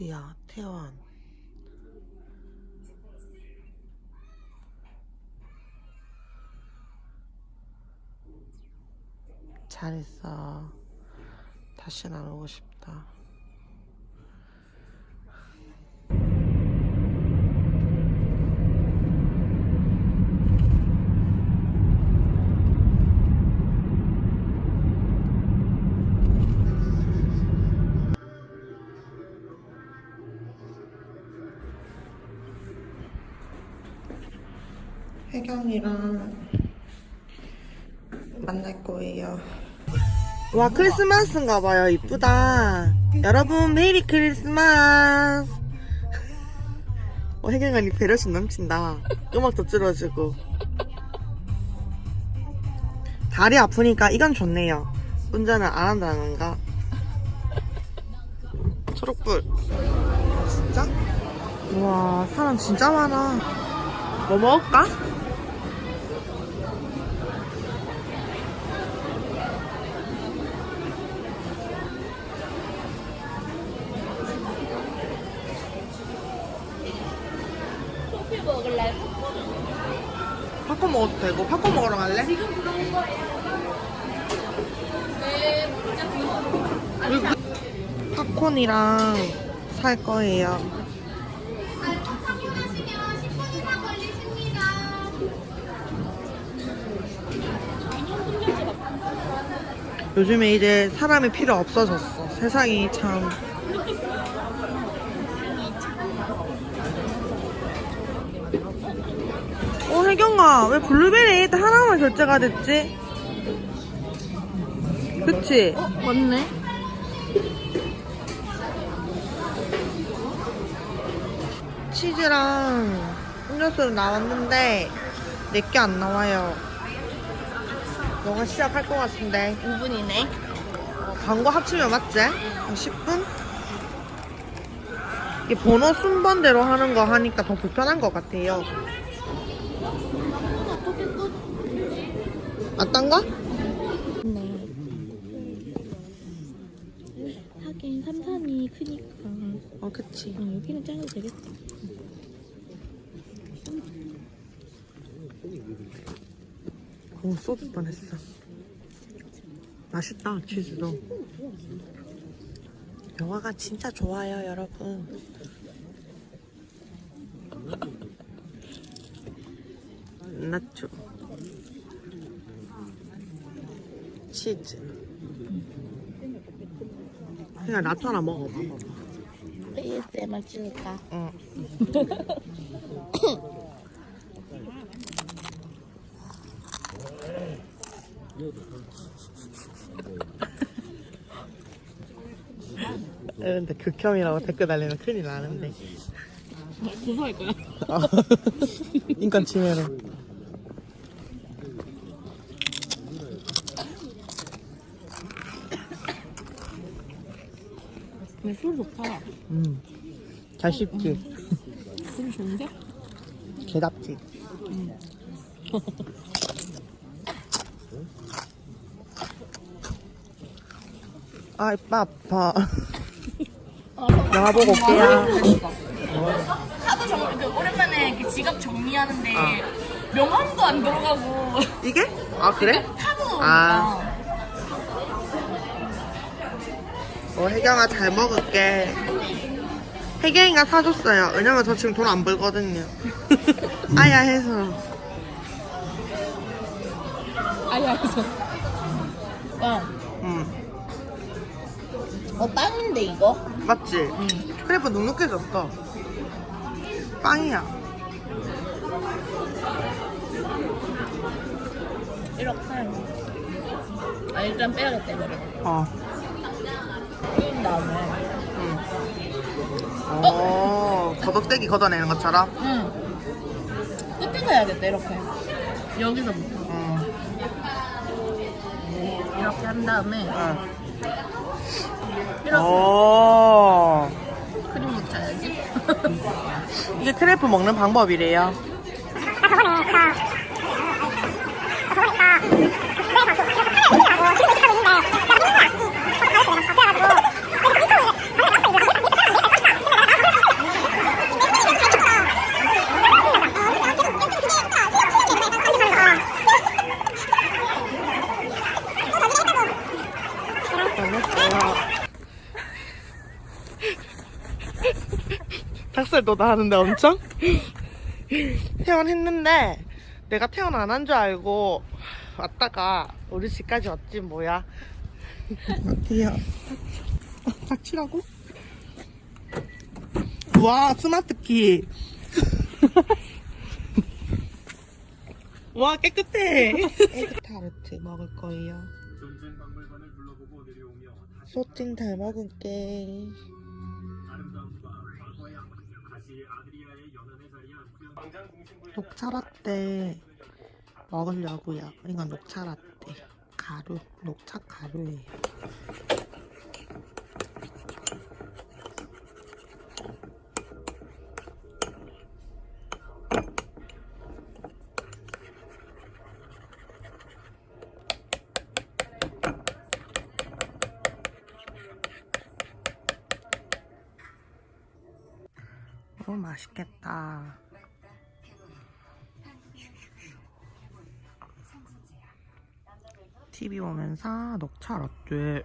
어디야? 태원. 잘했어. 다시는 안 오고 싶다. 혜경이랑 만날 거예요. 와 크리스마스인가 봐요. 이쁘다. 여러분 메리 크리스마스. 어, 혜경아 니 배려심 넘친다. 음악도 들어주고. 다리 아프니까 이건 좋네요. 운전을 안 한다는 건가? 초록불. 진짜? 우와 사람 진짜 많아. 뭐 먹을까? 먹을래? 팝콘 먹어도 되고 팝콘 먹으러 갈래? 지금 그런 거예요. 네. 팝콘이랑 살 거예요. 확인하시면 10분 이상 걸리십니다. 요즘에 이제 사람이 필요 없어졌어. 세상이 참. 어, 혜경아, 왜 블루베리 에이드 하나만 결제가 됐지? 그치? 어, 맞네. 치즈랑 음료수 나왔는데 내게 안 나와요. 너가 시작할 것 같은데. 5분이네. 어, 광고 합치면 맞지? 한 10분? 이 번호 순번대로 하는 거 하니까 더 불편한 것 같아요. 어떤가? 네. 하긴 3, 3이 크니까. 어, 그치. 어, 여기는 잘라도 되겠다. 오, 쏟을 뻔했어. 맛있다, 치즈도. 영화가 진짜 좋아요, 여러분. 나초. 치즈. 그냥 나초 하나 먹어봐. ASMR 찍을까? 응. 근데 극혐이라고 댓글 달리면 큰일 나는데. 고소할 거야. 아, 인간 침해로. 근데 술 좋다. 음. 잘 씹지. 술 좋은데? 개답지. 아, 이빠 아파. 영화 보고 올게요. 카드 정, 그 오랜만에 그 지갑 정리하는데 어. 명함도 안 들어가고 이게? 아, 그래? 카드도 아. 없니까 어, 혜경아 잘 먹을게. 혜경이가 사줬어요. 왜냐면 저 지금 돈 안 벌거든요. 아야 해서. 아야 그래서 와, 응. 어 빵인데 이거? 맞지? 응. 크레프 눅눅해졌어. 빵이야. 이렇게 아 일단 빼야겠다 이거를 어. 뺀 다음에 응. 어, 거덕대기 걷어내는 것처럼? 응 끝에서 해야겠다 이렇게 여기서부터 응. 이렇게 한 다음에 응. 이렇게 오. 크림 묻혀야지 이게 크레프 먹는 방법이래요. 닭살 돋아 하는데 엄청? 퇴원했는데 내가 퇴원 안 한 줄 알고 왔다가 우리 집까지 왔지 뭐야 어때요? 닥치라고? 와 스마트키 와 깨끗해 에그 타르트 먹을 거예요 소팅 잘 먹을게 녹차라떼 먹으려고요. 이건 녹차라떼 가루, 녹차 가루예요. 맛있겠다. TV 보면서 녹차 라떼